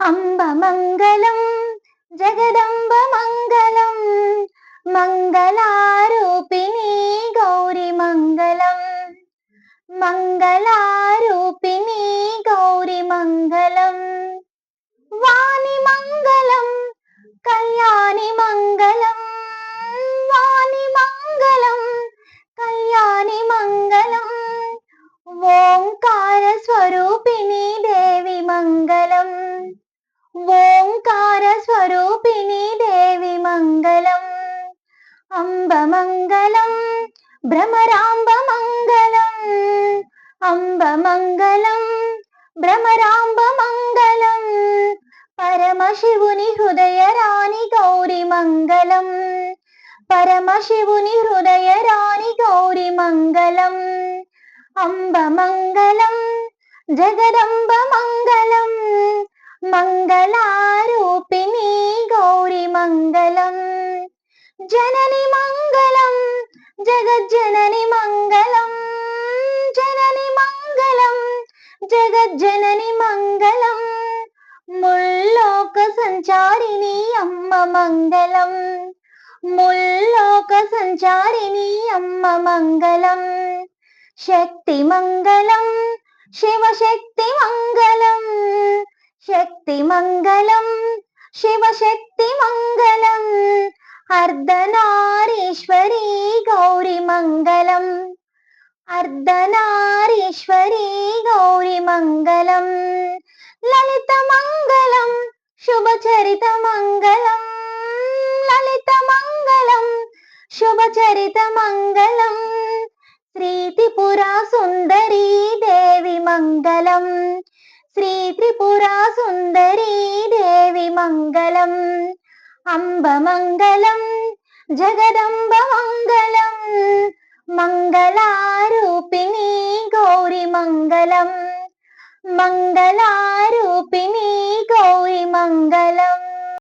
అంబ మంగళం జగదంబ మంగళం భ్రమరాంబ మంగళం అంబ మంగళం భ్రమరాంబ మంగళం పరమశివుని హృదయ రాణి గౌరి మంగళం పరమశివుని హృదయ రాణి గౌరి మంగళం అంబ మంగళం జగదంబ మంగళం మంగళారూపిణి గౌరి మంగళం జనని మంగళం జగజ్జనని మంగళం జనని మంగళం జగజ్జనని మంగళం. ముల్లోక సంచారిణి అమ్మ మంగళం ముల్లోక సంచారిణి అమ్మ మంగళం. శక్తి మంగళం శివశక్తి మంగళం శక్తి మంగళం శివశక్తి మంగళం. అర్ధనారీశ్వరి గౌరి మంగళం. అర్ధనారీశ్వరి గౌరి మంగళం. లలిత మంగళం శుభచరిత మంగళం. లలిత మంగళం శుభచరిత మంగళం. శ్రీ త్రిపురా సుందరీ దేవి మంగళం. శ్రీ త్రిపురా సుందరీ దేవి మంగళం. అంబమంగళం జగదంబ మంగళం మంగళారూపిణి గౌరి మంగళం మంగళ